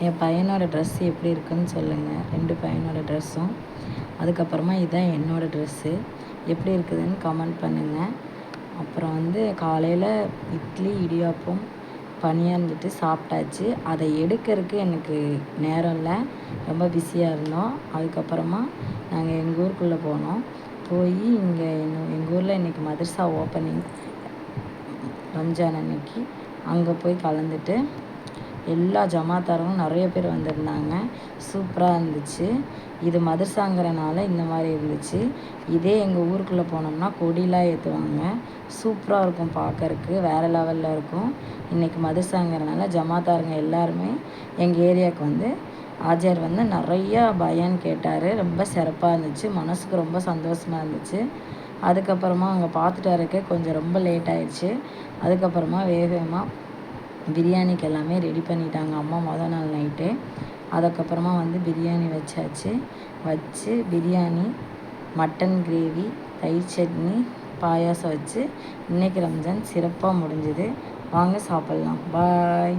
என் பையனோட ட்ரெஸ் எப்படி இருக்குன்னு சொல்லுங்கள் ரெண்டு பையனோட ட்ரெஸ்ஸும் அதுக்கப்புறமா இதுதான் என்னோடய ட்ரெஸ்ஸு எப்படி இருக்குதுன்னு கமெண்ட் பண்ணுங்கள் அப்புறம் வந்து காலையில் இட்லி இடியாப்பம் பனியாக சாப்பிட்டாச்சு. அதை எடுக்கிறதுக்கு எனக்கு நேரம் இல்லை. ரொம்ப பிஸியாக இருந்தோம். அதுக்கப்புறமா நாங்கள் எங்கள் ஊருக்குள்ளே போனோம். போய் இங்கே எங்கள் ஊரில் இன்றைக்கி மதர்சா ஓப்பனிங் ரம்ஜான் அன்னைக்கு. அங்கே போய் கலந்துட்டு எல்லா ஜமாத்தாரங்களும் நிறைய பேர் வந்திருந்தாங்க. சூப்பராக இருந்துச்சு. இது மதுசாங்கிறனால இந்த மாதிரி இருந்துச்சு. இதே எங்கள் ஊருக்குள்ளே போனோம்னா கொடிலாம் ஏற்றுவாங்க சூப்பராக இருக்கும் பார்க்கறக்கு வேறு லெவலில் இருக்கும். இன்றைக்கி மதுசாங்கிறனால ஜமாத்தாருங்க எல்லாருமே எங்கள் ஏரியாவுக்கு வந்து ஆஜர் வந்து நிறையா பயன்னு கேட்டார். ரொம்ப சிறப்பாக இருந்துச்சு. மனசுக்கு ரொம்ப சந்தோஷமாக இருந்துச்சு. அதுக்கப்புறமா அங்கே பார்த்துட்டு வரக்கே கொஞ்சம் ரொம்ப லேட் ஆயிடுச்சு. அதுக்கப்புறமா வேக வேகமாக பிரியாணிக்கு எல்லாமே ரெடி பண்ணிட்டாங்க. அம்மா மொதல் நாள் நைட்டே. அதுக்கப்புறமா வந்து பிரியாணி வச்சாச்சு. வச்சு பிரியாணி மட்டன் கிரேவி தயிர் சட்னி பாயாசம் வச்சு இன்றைக்கி ரம்ஜான் சிறப்பாக முடிஞ்சுது. வாங்க சாப்பிட்லாம். பாய்.